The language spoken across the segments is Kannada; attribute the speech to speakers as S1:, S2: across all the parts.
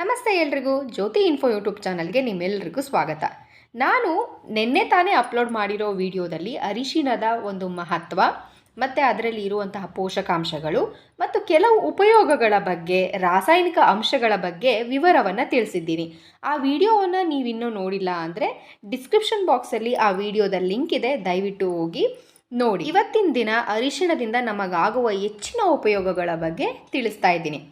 S1: ನಮಸ್ತೆ ಎಲ್ರಿಗೂ. ಜ್ಯೋತಿ ಇನ್ಫೋ ಯೂಟ್ಯೂಬ್ ಚಾನಲ್ಗೆ ನಿಮ್ಮೆಲ್ಲರಿಗೂ ಸ್ವಾಗತ. ನಾನು ನಿನ್ನೆ ತಾನೇ ಅಪ್ಲೋಡ್ ಮಾಡಿರೋ ವಿಡಿಯೋದಲ್ಲಿ ಅರಿಶಿಣದ ಒಂದು ಮಹತ್ವ, ಮತ್ತು ಅದರಲ್ಲಿ ಇರುವಂತಹ ಪೋಷಕಾಂಶಗಳು, ಮತ್ತು ಕೆಲವು ಉಪಯೋಗಗಳ ಬಗ್ಗೆ, ರಾಸಾಯನಿಕ ಅಂಶಗಳ ಬಗ್ಗೆ ವಿವರವನ್ನು ತಿಳಿಸಿದ್ದೀನಿ. ಆ ವಿಡಿಯೋವನ್ನು ನೀವಿನ್ನೂ ನೋಡಿಲ್ಲ ಅಂದರೆ ಡಿಸ್ಕ್ರಿಪ್ಷನ್ ಬಾಕ್ಸಲ್ಲಿ ಆ ವಿಡಿಯೋದ ಲಿಂಕ್ ಇದೆ, ದಯವಿಟ್ಟು ಹೋಗಿ ನೋಡಿ. ಇವತ್ತಿನ ದಿನ ಅರಿಶಿಣದಿಂದ ನಮಗಾಗುವ ಹೆಚ್ಚಿನ ಉಪಯೋಗಗಳ ಬಗ್ಗೆ ತಿಳಿಸ್ತಾ ಇದ್ದೀನಿ.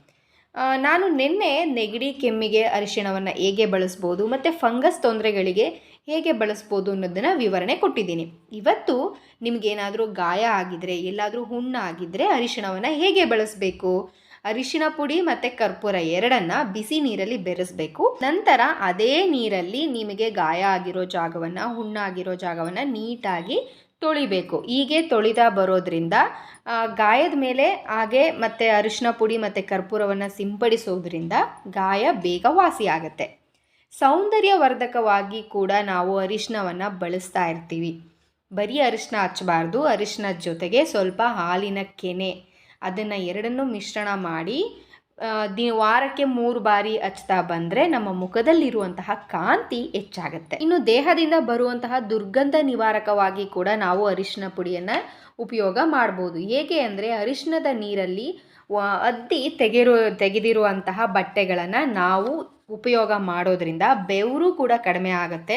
S1: ನಾನು ನಿನ್ನೆ ನೆಗಡಿ ಕೆಮ್ಮಿಗೆ ಅರಿಶಿಣವನ್ನು ಹೇಗೆ ಬಳಸ್ಬೋದು ಮತ್ತು ಫಂಗಸ್ ತೊಂದರೆಗಳಿಗೆ ಹೇಗೆ ಬಳಸ್ಬೋದು ಅನ್ನೋದನ್ನು ವಿವರಣೆ ಕೊಟ್ಟಿದ್ದೀನಿ. ಇವತ್ತು ನಿಮಗೇನಾದರೂ ಗಾಯ ಆಗಿದರೆ, ಎಲ್ಲಾದರೂ ಹುಣ್ಣು ಆಗಿದ್ದರೆ ಅರಿಶಿಣವನ್ನು ಹೇಗೆ ಬಳಸಬೇಕು? ಅರಿಶಿಣ ಪುಡಿ ಮತ್ತು ಕರ್ಪೂರ ಎರಡನ್ನು ಬಿಸಿ ನೀರಲ್ಲಿ ಬೆರೆಸಬೇಕು. ನಂತರ ಅದೇ ನೀರಲ್ಲಿ ನಿಮಗೆ ಗಾಯ ಆಗಿರೋ ಜಾಗವನ್ನು ಹುಣ್ಣಾಗಿರೋ ಜಾಗವನ್ನು ನೀಟಾಗಿ ತೊಳಿಬೇಕು. ಹೀಗೆ ತೊಳಿತಾ ಬರೋದ್ರಿಂದ ಗಾಯದ ಮೇಲೆ ಹಾಗೆ ಮತ್ತು ಅರಿಶಿನ ಪುಡಿ ಮತ್ತು ಕರ್ಪೂರವನ್ನು ಸಿಂಪಡಿಸೋದ್ರಿಂದ ಗಾಯ ಬೇಗ ವಾಸಿ ಆಗುತ್ತೆ. ಸೌಂದರ್ಯವರ್ಧಕವಾಗಿ ಕೂಡ ನಾವು ಅರಿಶಿನವನ್ನು ಬಳಸ್ತಾ ಇರ್ತೀವಿ. ಬರೀ ಅರಿಶಿನ ಹಚ್ಚಬಾರ್ದು. ಅರಿಶಿನದ ಜೊತೆಗೆ ಸ್ವಲ್ಪ ಹಾಲಿನ ಕೆನೆ, ಅದನ್ನು ಎರಡನ್ನೂ ಮಿಶ್ರಣ ಮಾಡಿ ದಿ, ವಾರಕ್ಕೆ ಮೂರು ಬಾರಿ ಹಚ್ತಾ ಬಂದರೆ ನಮ್ಮ ಮುಖದಲ್ಲಿರುವಂತಹ ಕಾಂತಿ ಹೆಚ್ಚಾಗುತ್ತೆ. ಇನ್ನು ದೇಹದಿಂದ ಬರುವಂತಹ ದುರ್ಗಂಧ ನಿವಾರಕವಾಗಿ ಕೂಡ ನಾವು ಅರಿಶಿನ ಪುಡಿಯನ್ನು ಉಪಯೋಗ ಮಾಡ್ಬೋದು. ಹೇಗೆ ಅಂದರೆ ಅರಿಶಿನದ ನೀರಲ್ಲಿ ಅದ್ದಿ ತೆಗೆರು, ತೆಗೆದಿರುವಂತಹ ಬಟ್ಟೆಗಳನ್ನು ನಾವು ಉಪಯೋಗ ಮಾಡೋದ್ರಿಂದ ಬೆವರು ಕೂಡ ಕಡಿಮೆ ಆಗುತ್ತೆ.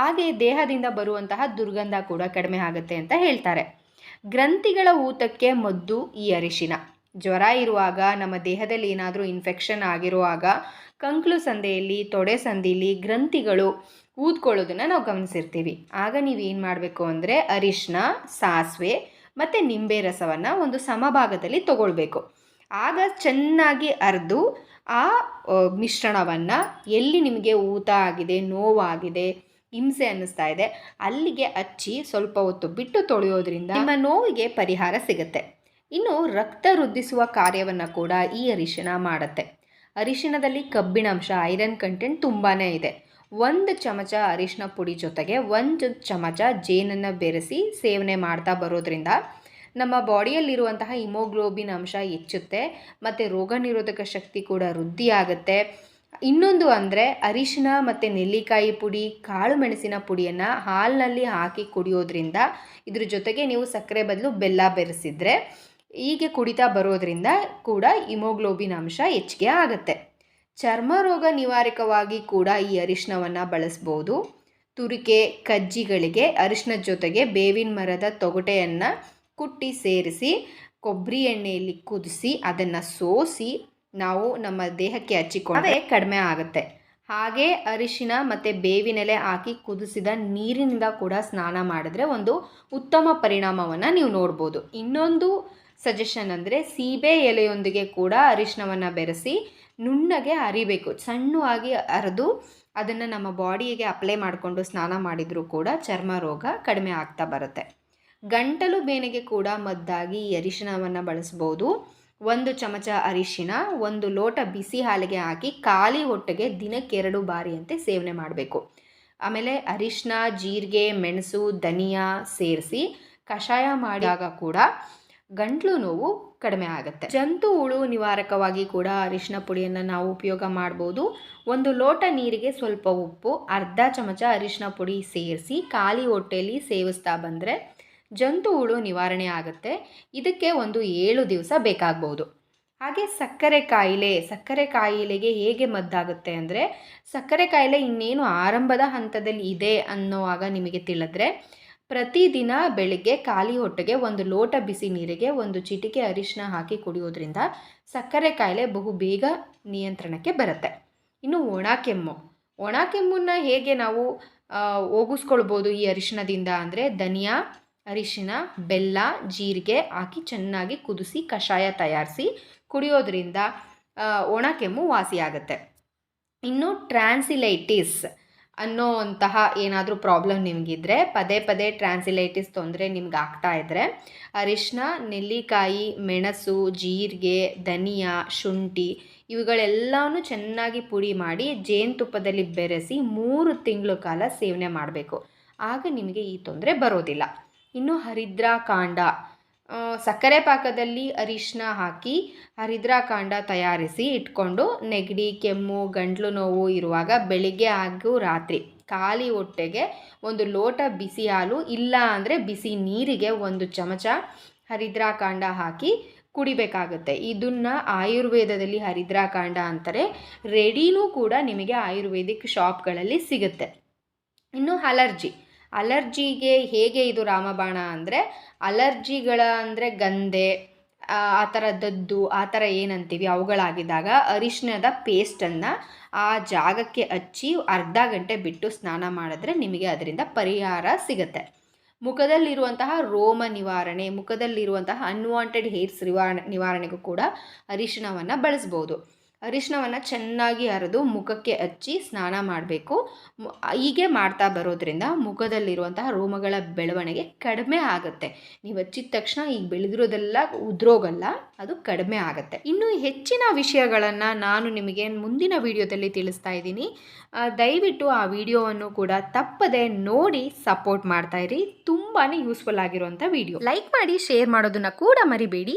S1: ಹಾಗೆ ದೇಹದಿಂದ ಬರುವಂತಹ ದುರ್ಗಂಧ ಕೂಡ ಕಡಿಮೆ ಆಗುತ್ತೆ ಅಂತ ಹೇಳ್ತಾರೆ. ಗ್ರಂಥಿಗಳ ಊತಕ್ಕೆ ಮದ್ದು ಈ ಅರಿಶಿನ. ಜ್ವರ ಇರುವಾಗ, ನಮ್ಮ ದೇಹದಲ್ಲಿ ಏನಾದರೂ ಇನ್ಫೆಕ್ಷನ್ ಆಗಿರುವಾಗ ಕಂಕ್ಲು ಸಂದೆಯಲ್ಲಿ, ತೊಡೆ ಸಂದಿಲಿ, ಗ್ರಂಥಿಗಳು ಊದ್ಕೊಳ್ಳೋದನ್ನು ನಾವು ಗಮನಿಸಿರ್ತೀವಿ. ಆಗ ನೀವೇನು ಮಾಡಬೇಕು ಅಂದರೆ ಅರಿಶಿನ ಸಾಸಿವೆ ಮತ್ತು ನಿಂಬೆ ರಸವನ್ನು ಒಂದು ಸಮಭಾಗದಲ್ಲಿ ತಗೊಳ್ಬೇಕು. ಆಗ ಚೆನ್ನಾಗಿ ಅರೆದು ಆ ಮಿಶ್ರಣವನ್ನು ಎಲ್ಲಿ ನಿಮಗೆ ಊತ ಆಗಿದೆ, ನೋವಾಗಿದೆ, ಹಿಂಸೆ ಅನ್ನಿಸ್ತಾ ಇದೆ, ಅಲ್ಲಿಗೆ ಹಚ್ಚಿ ಸ್ವಲ್ಪ ಹೊತ್ತು ಬಿಟ್ಟು ತೊಳೆಯೋದ್ರಿಂದ ನಿಮ್ಮ ನೋವಿಗೆ ಪರಿಹಾರ ಸಿಗುತ್ತೆ. ಇನ್ನು ರಕ್ತ ವೃದ್ಧಿಸುವ ಕಾರ್ಯವನ್ನು ಕೂಡ ಈ ಅರಿಶಿಣ ಮಾಡುತ್ತೆ. ಅರಿಶಿಣದಲ್ಲಿ ಕಬ್ಬಿಣಾಂಶ ಐರನ್ ಕಂಟೆಂಟ್ ತುಂಬಾ ಇದೆ. ಒಂದು ಚಮಚ ಅರಿಶಿನ ಪುಡಿ ಜೊತೆಗೆ ಒಂದು ಚಮಚ ಜೇನನ್ನು ಬೆರೆಸಿ ಸೇವನೆ ಮಾಡ್ತಾ ಬರೋದ್ರಿಂದ ನಮ್ಮ ಬಾಡಿಯಲ್ಲಿರುವಂತಹ ಹಿಮೋಗ್ಲೋಬಿನ್ ಅಂಶ ಹೆಚ್ಚುತ್ತೆ, ಮತ್ತು ರೋಗ ನಿರೋಧಕ ಶಕ್ತಿ ಕೂಡ ವೃದ್ಧಿಯಾಗುತ್ತೆ ಇನ್ನೊಂದು ಅಂದರೆ ಅರಿಶಿನ ಮತ್ತು ನೆಲ್ಲಿಕಾಯಿ ಪುಡಿ, ಕಾಳು ಮೆಣಸಿನ ಪುಡಿಯನ್ನು ಹಾಲಿನಲ್ಲಿ ಹಾಕಿ ಕುಡಿಯೋದ್ರಿಂದ ಇದ್ರ ಜೊತೆಗೆ ನೀವು ಸಕ್ಕರೆ ಬದಲು ಬೆಲ್ಲ ಬೆರೆಸಿದ್ರೆ ಹೀಗೆ ಕುಡಿತಾ ಬರೋದ್ರಿಂದ ಕೂಡ ಹಿಮೋಗ್ಲೋಬಿನ್ ಅಂಶ ಹೆಚ್ಚಿಗೆ ಆಗುತ್ತೆ. ಚರ್ಮ ರೋಗ ನಿವಾರಕವಾಗಿ ಕೂಡ ಈ ಅರಿಶಿನವನ್ನು ಬಳಸ್ಬೋದು. ತುರಿಕೆ ಕಜ್ಜಿಗಳಿಗೆ ಅರಿಶಿನದ ಜೊತೆಗೆ ಬೇವಿನ ಮರದ ತೊಗಟೆಯನ್ನು ಕುಟ್ಟಿ ಸೇರಿಸಿ ಕೊಬ್ಬರಿ ಎಣ್ಣೆಯಲ್ಲಿ ಕುದಿಸಿ ಅದನ್ನು ಸೋಸಿ ನಾವು ನಮ್ಮ ದೇಹಕ್ಕೆ ಹಚ್ಚಿಕೊಂಡ್ರೆ ಕಡಿಮೆ ಆಗುತ್ತೆ. ಹಾಗೆ ಅರಿಶಿನ ಮತ್ತು ಬೇವಿನೆಲೆ ಹಾಕಿ ಕುದಿಸಿದ ನೀರಿನಿಂದ ಕೂಡ ಸ್ನಾನ ಮಾಡಿದ್ರೆ ಒಂದು ಉತ್ತಮ ಪರಿಣಾಮವನ್ನು ನೀವು ನೋಡ್ಬೋದು. ಇನ್ನೊಂದು ಸಜೆಷನ್ ಅಂದರೆ ಸೀಬೆ ಎಲೆಯೊಂದಿಗೆ ಕೂಡ ಅರಿಶಿನವನ್ನು ಬೆರೆಸಿ ನುಣ್ಣಗೆ ಅರಿಬೇಕು, ಸಣ್ಣವಾಗಿ ಅರೆದು ಅದನ್ನು ನಮ್ಮ ಬಾಡಿಗೆ ಅಪ್ಲೈ ಮಾಡಿಕೊಂಡು ಸ್ನಾನ ಮಾಡಿದರೂ ಕೂಡ ಚರ್ಮ ರೋಗ ಕಡಿಮೆ ಆಗ್ತಾ ಬರುತ್ತೆ. ಗಂಟಲು ಬೇನೆಗೆ ಕೂಡ ಮದ್ದಾಗಿ ಈ ಅರಿಶಿಣವನ್ನು ಬಳಸ್ಬೋದು. ಒಂದು ಚಮಚ ಅರಿಶಿನ ಒಂದು ಲೋಟ ಬಿಸಿ ಹಾಲಿಗೆ ಹಾಕಿ ಖಾಲಿ ಹೊಟ್ಟೆಗೆ ದಿನಕ್ಕೆ ಎರಡು ಬಾರಿಯಂತೆ ಸೇವನೆ ಮಾಡಬೇಕು. ಆಮೇಲೆ ಅರಿಶಿನ ಜೀರಿಗೆ, ಮೆಣಸು, ಧನಿಯಾ ಸೇರಿಸಿ ಕಷಾಯ ಮಾಡಿದಾಗ ಕೂಡ ಗಂಟ್ಲು ನೋವು ಕಡಿಮೆ ಆಗುತ್ತೆ. ಜಂತು ಹುಳು ನಿವಾರಕವಾಗಿ ಕೂಡ ಅರಿಶಿನ ಪುಡಿಯನ್ನು ನಾವು ಉಪಯೋಗ ಮಾಡ್ಬೋದು. ಒಂದು ಲೋಟ ನೀರಿಗೆ ಸ್ವಲ್ಪ ಉಪ್ಪು, ಅರ್ಧ ಚಮಚ ಅರಿಶಿನ ಪುಡಿ ಸೇರಿಸಿ ಖಾಲಿ ಹೊಟ್ಟೆಯಲ್ಲಿ ಸೇವಿಸ್ತಾ ಬಂದರೆ ಜಂತು ಹುಳು ನಿವಾರಣೆ ಆಗುತ್ತೆ. ಇದಕ್ಕೆ ಒಂದು ಏಳು ದಿವಸ ಬೇಕಾಗ್ಬೋದು. ಹಾಗೆ ಸಕ್ಕರೆ ಕಾಯಿಲೆ, ಸಕ್ಕರೆ ಕಾಯಿಲೆಗೆ ಹೇಗೆ ಮದ್ದಾಗುತ್ತೆ ಅಂದರೆ ಸಕ್ಕರೆ ಕಾಯಿಲೆ ಇನ್ನೇನು ಆರಂಭದ ಹಂತದಲ್ಲಿ ಇದೆ ಅನ್ನೋವಾಗ ನಿಮಗೆ ತಿಳಿದ್ರೆ ಪ್ರತಿದಿನ ಬೆಳಿಗ್ಗೆ ಖಾಲಿ ಹೊಟ್ಟೆಗೆ ಒಂದು ಲೋಟ ಬಿಸಿ ನೀರಿಗೆ, ಒಂದು ಚಿಟಿಕೆ ಅರಿಶಿನ ಹಾಕಿ ಕುಡಿಯೋದ್ರಿಂದ ಸಕ್ಕರೆ ಕಾಯಿಲೆ ಬಹು ಬೇಗ ನಿಯಂತ್ರಣಕ್ಕೆ ಬರುತ್ತೆ. ಇನ್ನು ಒಣ ಕೆಮ್ಮು. ಒಣ ಕೆಮ್ಮನ್ನ ಹೇಗೆ ನಾವು ಹೋಗಿಸ್ಕೊಳ್ಬೋದು ಈ ಅರಿಶಿನದಿಂದ ಅಂದರೆ ಧನಿಯಾ, ಅರಿಶಿನ, ಬೆಲ್ಲ, ಜೀರಿಗೆ ಹಾಕಿ ಚೆನ್ನಾಗಿ ಕುದಿಸಿ, ಕಷಾಯ ತಯಾರಿಸಿ ಕುಡಿಯೋದ್ರಿಂದ ಒಣ ಕೆಮ್ಮು ವಾಸಿಯಾಗುತ್ತೆ. ಇನ್ನು ಟ್ರಾನ್ಸಿಲೈಟಿಸ್. ಅನ್ನೋವಂತಹ ಏನಾದರೂ ಪ್ರಾಬ್ಲಮ್ ನಿಮಗಿದ್ರೆ ಪದೇ ಪದೇ ಟ್ರಾನ್ಸಿಲೈಟಿಸ್ ತೊಂದರೆ ನಿಮ್ಗೆ ಆಗ್ತಾ ಇದ್ದರೆ ಅರಿಶಿನ ನೆಲ್ಲಿಕಾಯಿ ಮೆಣಸು ಜೀರಿಗೆ ಧನಿಯಾ ಶುಂಠಿ ಇವುಗಳೆಲ್ಲವೂ ಚೆನ್ನಾಗಿ ಪುಡಿ ಮಾಡಿ ಜೇನುತುಪ್ಪದಲ್ಲಿ ಬೆರೆಸಿ ಮೂರು ತಿಂಗಳು ಕಾಲ ಸೇವನೆ ಮಾಡಬೇಕು. ಆಗ ನಿಮಗೆ ಈ ತೊಂದರೆ ಬರೋದಿಲ್ಲ. ಇನ್ನು ಹರಿದ್ರಾ ಕಾಂಡ ಆ, ಸಕ್ಕರೆ ಪಾಕದಲ್ಲಿ ಅರಿಶಿನ ಹಾಕಿ ಹರಿದ್ರಾಕಾಂಡ ತಯಾರಿಸಿ ಇಟ್ಕೊಂಡು ನೆಗಡಿ, ಕೆಮ್ಮು, ಗಂಟ್ಲು ನೋವು ಇರುವಾಗ ಬೆಳಿಗ್ಗೆ ಹಾಗೂ ರಾತ್ರಿ ಖಾಲಿ ಹೊಟ್ಟೆಗೆ ಒಂದು ಲೋಟ ಬಿಸಿ ಹಾಲು, ಇಲ್ಲ ಅಂದರೆ ಬಿಸಿ ನೀರಿಗೆ ಒಂದು ಚಮಚ ಹರಿದ್ರಾಕಾಂಡ ಹಾಕಿ ಕುಡಿಬೇಕಾಗುತ್ತೆ. ಇದನ್ನು ಆಯುರ್ವೇದದಲ್ಲಿ ಹರಿದ್ರಾಕಾಂಡ ಅಂತಾರೆ. ರೆಡಿನೂ ಕೂಡ ನಿಮಗೆ ಆಯುರ್ವೇದಿಕ್ ಶಾಪ್ಗಳಲ್ಲಿ ಸಿಗುತ್ತೆ. ಇನ್ನು ಅಲರ್ಜಿ. ಅಲರ್ಜಿಗೆ ಹೇಗೆ ಇದು ರಾಮಬಾಣ ಅಂದರೆ ಅಲರ್ಜಿಗಳ ಅಂದರೆ ಗಂದೆ ಆ ಆ ಥರ ದದ್ದು, ಆ ಥರ ಏನಂತೀವಿ ಅವುಗಳಾಗಿದ್ದಾಗ ಅರಿಶಿಣದ ಪೇಸ್ಟನ್ನು ಆ ಜಾಗಕ್ಕೆ ಹಚ್ಚಿ ಅರ್ಧ ಗಂಟೆ ಬಿಟ್ಟು ಸ್ನಾನ ಮಾಡಿದ್ರೆ ನಿಮಗೆ ಅದರಿಂದ ಪರಿಹಾರ ಸಿಗುತ್ತೆ. ಮುಖದಲ್ಲಿರುವಂತಹ ರೋಮ ನಿವಾರಣೆ, ಮುಖದಲ್ಲಿರುವಂತಹ ಅನ್ವಾಂಟೆಡ್ ಹೇರ್ಸ್ ನಿವಾರಣೆ, ನಿವಾರಣೆಗೂ ಕೂಡ ಅರಿಶಿಣವನ್ನು ಬಳಸ್ಬೋದು. ಅರಿಶಿಣವನ್ನು ಚೆನ್ನಾಗಿ ಅರೆದು ಮುಖಕ್ಕೆ ಹಚ್ಚಿ ಸ್ನಾನ ಮಾಡಬೇಕು. ಹೀಗೆ ಮಾಡ್ತಾ ಬರೋದ್ರಿಂದ ಮುಖದಲ್ಲಿರುವಂತಹ ರೋಮಗಳ ಬೆಳವಣಿಗೆ ಕಡಿಮೆ ಆಗುತ್ತೆ. ನೀವು ಹಚ್ಚಿದ ತಕ್ಷಣ ಈಗ ಬೆಳೆದಿರೋದೆಲ್ಲ ಉದ್ರೋಗಲ್ಲ, ಅದು ಕಡಿಮೆ ಆಗುತ್ತೆ. ಇನ್ನು ಹೆಚ್ಚಿನ ವಿಷಯಗಳನ್ನು ನಾನು ನಿಮಗೆ ಮುಂದಿನ ವಿಡಿಯೋದಲ್ಲಿ ತಿಳಿಸ್ತಾ ಇದ್ದೀನಿ. ದಯವಿಟ್ಟು ಆ ವಿಡಿಯೋವನ್ನು ಕೂಡ ತಪ್ಪದೆ ನೋಡಿ ಸಪೋರ್ಟ್ ಮಾಡ್ತಾ ಇರಿ. ತುಂಬಾ ಯೂಸ್ಫುಲ್ ಆಗಿರುವಂಥ ವಿಡಿಯೋ. ಲೈಕ್ ಮಾಡಿ, ಶೇರ್ ಮಾಡೋದನ್ನು ಕೂಡ ಮರಿಬೇಡಿ.